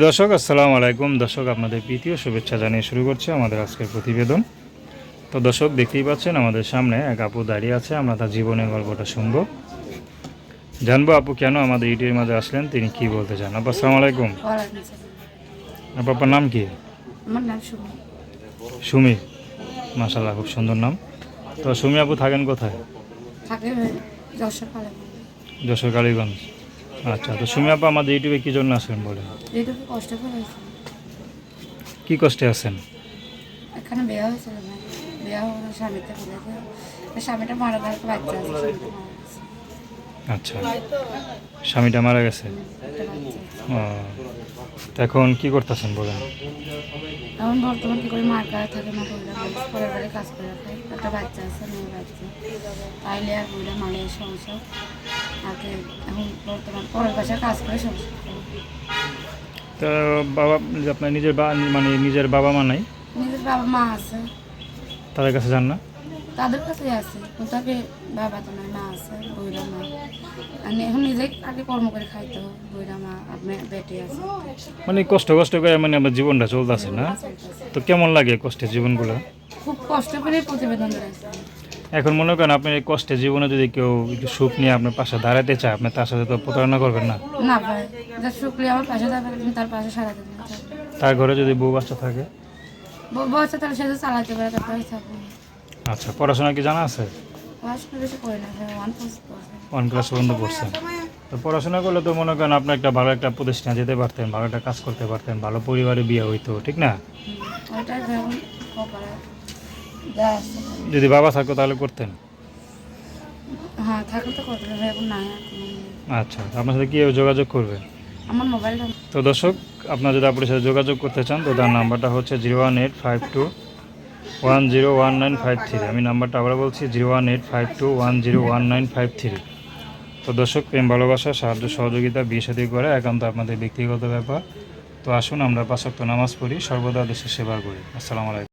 দর্শক আসসালামু আলাইকুম। দর্শক আপনাদের প্রীতীয় শুভেচ্ছা জানিয়ে শুরু করছে আমাদের আজকের প্রতিবেদন। তো দর্শক দেখতেই পাচ্ছেন আমাদের সামনে এক আপু দাঁড়িয়ে আছে আমরা তার জীবনের গল্পটা শুনব। জানব আপু কেন আমাদের ইউটিউবের মাঝে আসলেন তিনি কি বলতে চান? আপু আসসালামু আলাইকুম। আপনার নাম কি? সুমি। মাসাল্লাহ খুব সুন্দর নাম। তো সুমি আপু থাকেন কোথায়? যশোর কালীগঞ্জ। আচ্ছা তো সুমি আপা আমাদের ইউটিউবে কি জন্য আসেন বলেন? যেটুকু কষ্ট করে কী কষ্টে আছেন? এখানে বিয়ে হয়েছে ভাই। বিয়ে হওয়ার স্বামীতে বলেছে স্বামীটা মারা যাওয়ার বাচ্চা আছে আচ্ছা। স্বামীটা মারা গেছে। ও, এখন কি করতেছেন বলেন? এখন বর্তমান কি করে মার কাছে থাকে না মানুষ পরের বাড়ি কাজ করে খাই একটা বাচ্চা আছে মেয়ে বাচ্চা। তাইলে আর বইরা মালের সংসার। আগে এখন বর্তমান পরের বাসায় কাজ করে সংসার তো বাবা আপনার নিজের বা মানে নিজের বাবা মা নাই? নিজের বাবা মা আছে। তাদের কাছে যান না? তাদের কাছে আছে। আগে বাবা তো নয় মা আছে বইরা মা এখন নিজেই আগে কর্ম করে খাইতে হবে বইরা মা আপনার বেটে আছে। মানে কষ্ট কষ্ট করে মানে আমার জীবনটা চলতেছে না? তো কেমন লাগে কষ্টের জীবনগুলো? খুব কষ্ট করে প্রতিবেদন এখন মনে করেন আপনি এই কষ্টের জীবনে যদি কেউ একটু সুখ নিয়ে আপনার পাশে দাঁড়াতে চায় আপনি তার সাথে তো প্রতারণা করবেন না? না ভাই যা শুক্রিয়া আমার পাশে থাকবে তার পাশে সারা দিন তার ঘরে যদি বউ বাচ্চা থাকে? বলছে তাহলে সে চালাতে পারে তারপরে আচ্ছা পড়াশোনা কি জানা আছে? ওয়ান ক্লাস তো পড়াশোনা করলে তো মনে করেন আপনি একটা ভালো একটা প্রতিষ্ঠানে যেতে পারতেন, ভালো একটা কাজ করতে পারতেন, ভালো পরিবারে বিয়ে হইতো, ঠিক না? যদি বাবা থাকতো তাহলে করতেন। আচ্ছা আপনার সাথে কীভাবে যোগাযোগ করবে? তো দর্শক, আপনারা যদি আপনার সাথে যোগাযোগ করতে চান, তো তার নাম্বারটা হচ্ছে zero one eight five two one zero one nine five three আমি নাম্বারটা আবার বলছি zero one eight five two one zero one nine five three তো দর্শক, প্রেম, ভালোবাসা, সাহায্য, সহযোগিতা, বিয়ে, সাথে করে একান্ত আপনাদের ব্যক্তিগত ব্যাপার। তো আসুন, আমরা পাশাক্ত নামাজ পড়ি, সর্বদা দেশের সেবা করি। আসসালামু আলাইকুম।